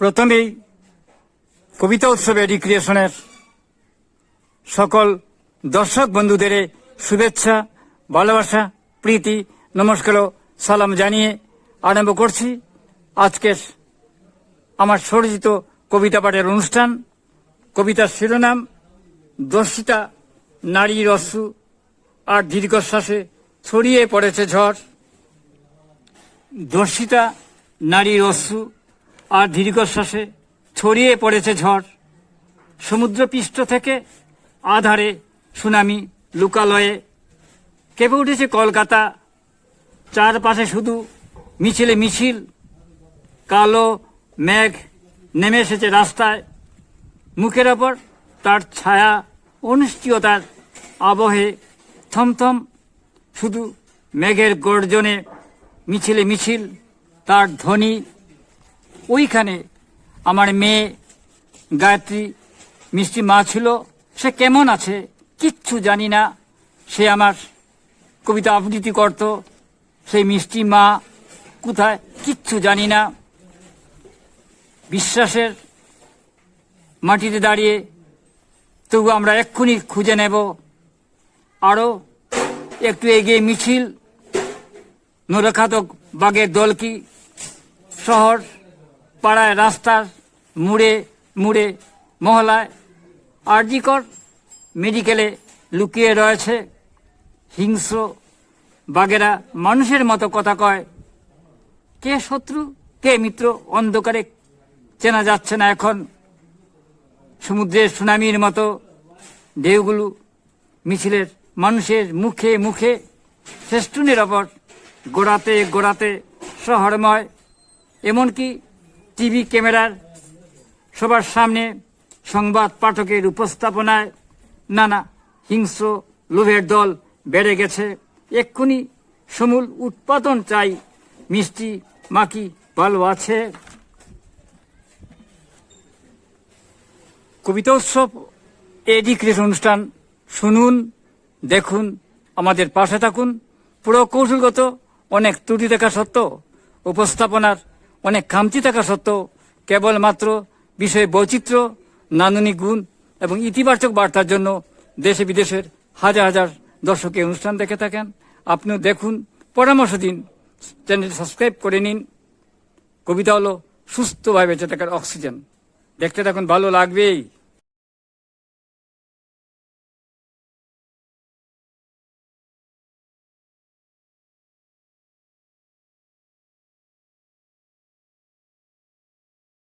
প্রথমেই কবিতা উৎসবে রিক্রিয়েশনের সকল দর্শক বন্ধুদের শুভেচ্ছা, ভালোবাসা, প্রীতি, নমস্কার সালাম জানিয়ে আরম্ভ করছি আজকের আমার স্বরচিত কবিতা পাঠের অনুষ্ঠান। কবিতার শিরোনাম, দর্শিতা নারীর অশ্রু আর দীর্ঘশ্বাসে ছড়িয়ে পড়েছে ঝড়। দর্শিতা নারীর অশ্রু আর দীর্ঘশ্বাসে ছড়িয়ে পড়েছে ঝড়। সমুদ্রপৃষ্ঠ থেকে আধারে সুনামি লুকালয়ে। কেঁপে উঠেছে কলকাতা। চারপাশে শুধু মিছিলে মিছিল, কালো মেঘ নেমে এসেছে রাস্তায়। মুখের ওপর তার ছায়া, অনিশ্চয়তার আবহে থমথম। শুধু মেঘের গর্জনে মিছিলে মিছিল, তার ধ্বনি ওইখানে আমার মেয়ে, গায়ত্রী, মিষ্টি মা ছিল। সে কেমন আছে কিচ্ছু জানি না। সে আমার কবিতা আবৃত্তি করত। সেই মিষ্টি মা কোথায় কিচ্ছু জানি না। বিশ্বাসের মাটিতে দাঁড়িয়ে তবু আমরা এক্ষুনি খুঁজে নেব। আরও একটু এগিয়ে মিছিল নরখাতক বাগের দল কি শহর পাড়ায়, রাস্তার মুড়ে মুড়ে, মহলায় আরজিকর মেডিকেলে লুকিয়ে রয়েছে হিংস্র, বাগেরা, মানুষের মতো কথা কয়। কে শত্রু, কে মিত্র, অন্ধকারে চেনা যাচ্ছে না এখন। সমুদ্রের সুনামির মতো ঢেউগুলো মিছিলের মানুষের মুখে মুখে ফেস্টুনের ওপর গোড়াতে গোড়াতে শহরময়। এমনকি টিভি ক্যামেরার সবার সামনে সংবাদ পাঠকের উপস্থাপনায় নানা হিংস্র লোভের দল বেড়ে গেছে। এক্ষুনি সমূল উৎপাদন চাই মিষ্টি মাকি ভালো আছে। কবিতা উৎসব এডিক্রেট অনুষ্ঠান শুনুন, দেখুন, আমাদের পাশে থাকুন। পুরো কৌশলগত অনেক ত্রুটি দেখা সত্ত্বেও উপস্থাপনার অনেক খামতি থাকা সত্ত্বেও কেবলমাত্র বিষয়ে বৈচিত্র্য, নান্দনিক গুণ এবং ইতিবাচক বার্তার জন্য দেশে বিদেশের হাজার হাজার দর্শক অনুষ্ঠান দেখে থাকেন। আপনিও দেখুন। পরামর্শ দিন। চ্যানেল সাবস্ক্রাইব করে নিন। কবিতা হলো সুস্থভাবে বেঁচে থাকার অক্সিজেন। দেখতে থাকুন। ভালো লাগবেই।